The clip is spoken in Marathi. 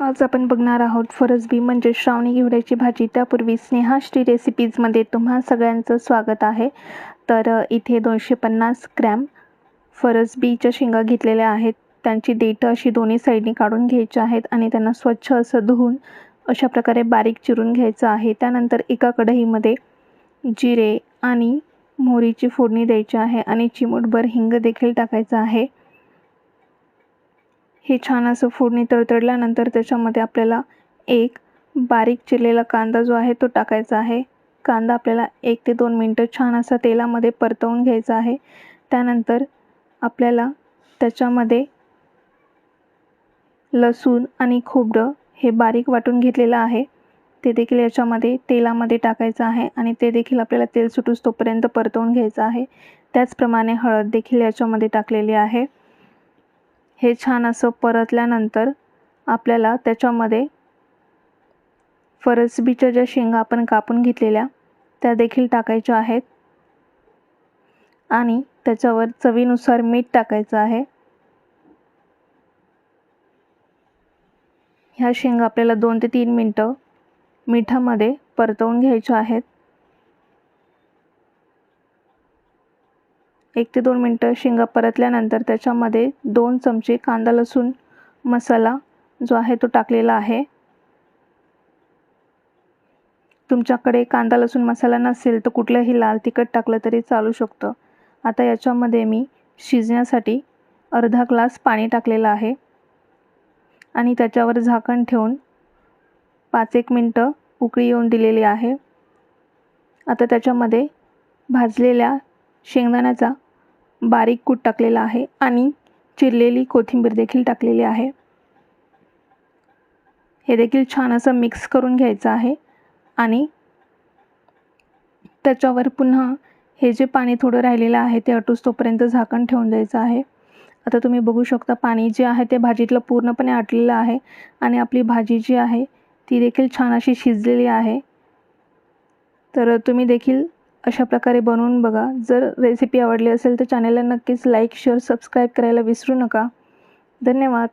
आज आपण बघणार आहोत फरसबी म्हणजे श्रावणी घेवड्याची भाजी. त्यापूर्वी स्नेहाश्री रेसिपीजमध्ये तुम्हा सगळ्यांचं स्वागत आहे. तर इथे दोनशे पन्नास ग्रॅम फरसबीच्या शेंगा घेतलेल्या आहेत. त्यांची देठं अशी दोन्ही साईडनी काढून घ्यायची आहेत आणि त्यांना स्वच्छ असं धुवून अशा प्रकारे बारीक चिरून घ्यायचं आहे. त्यानंतर एका कढईमध्ये जिरे आणि मोहरीची फोडणी द्यायची आहे आणि चिमूटभर हिंग देखील टाकायचं आहे. हे छान असं फोडणी तडतडल्यानंतर त्याच्यामध्ये आपल्याला एक बारीक चिरलेला कांदा जो आहे तो टाकायचा आहे. कांदा आपल्याला एक ते दोन मिनटं छान असा तेलामध्ये परतवून घ्यायचा आहे. त्यानंतर आपल्याला त्याच्यामध्ये लसूण आणि खोबरं हे बारीक वाटून घेतलेलं आहे. ते देखील याच्यामध्ये तेलामध्ये टाकायचं आहे आणि ते देखील आपल्याला तेल सुटूस तोपर्यंत परतवून घ्यायचं आहे. त्याचप्रमाणे हळद देखील याच्यामध्ये टाकलेली आहे. हे छान असं परतल्यानंतर आपल्याला त्याच्यामध्ये फरसबीच्या ज्या शेंगा आपण कापून घेतलेल्या त्या देखील टाकायच्या आहेत. आणि त्याच्यावर चवीनुसार मीठ टाकायचं आहे. ह्या शेंगा आपल्याला दोन ते तीन मिनटं मिठामध्ये परतवून घ्यायच्या आहेत. एक ते दोन मिनटं शेंगा परतल्यानंतर त्याच्यामध्ये दोन चमचे कांदा लसूण मसाला जो आहे तो टाकलेला आहे. तुमच्याकडे कांदा लसूण मसाला नसेल तर कुठलंही लाल तिखट टाकलं तरी चालू शकतं. आता याच्यामध्ये मी शिजण्यासाठी अर्धा ग्लास पाणी टाकलेलं आहे. आणि त्याच्यावर झाकण ठेवून पाच एक मिनटं उकळी येऊन दिलेली आहे. आता त्याच्यामध्ये भाजलेल्या शेंगदाण्याचा बारीक कूट टाकलेला आहे आणि चिरलेली कोथिंबीर देखील टाकलेली आहे. हे देखील छान असं मिक्स करून घ्यायचं आहे आणि त्याच्यावर पुन्हा हे जे पाणी थोडं राहिलेलं आहे ते अटूस तोपर्यंत झाकण ठेवून द्यायचं आहे. आता तुम्ही बघू शकता पाणी जे आहे ते भाजीतलं पूर्णपणे आटलेलं आहे आणि आपली भाजी जी आहे ती देखील छान अशी शिजलेली आहे. तर तुम्ही देखील अशा प्रकारे बनवून बघा. जर रेसिपी आवडली असेल तर चॅनलला नक्कीच लाईक शेअर सबस्क्राईब करायला विसरू नका. धन्यवाद.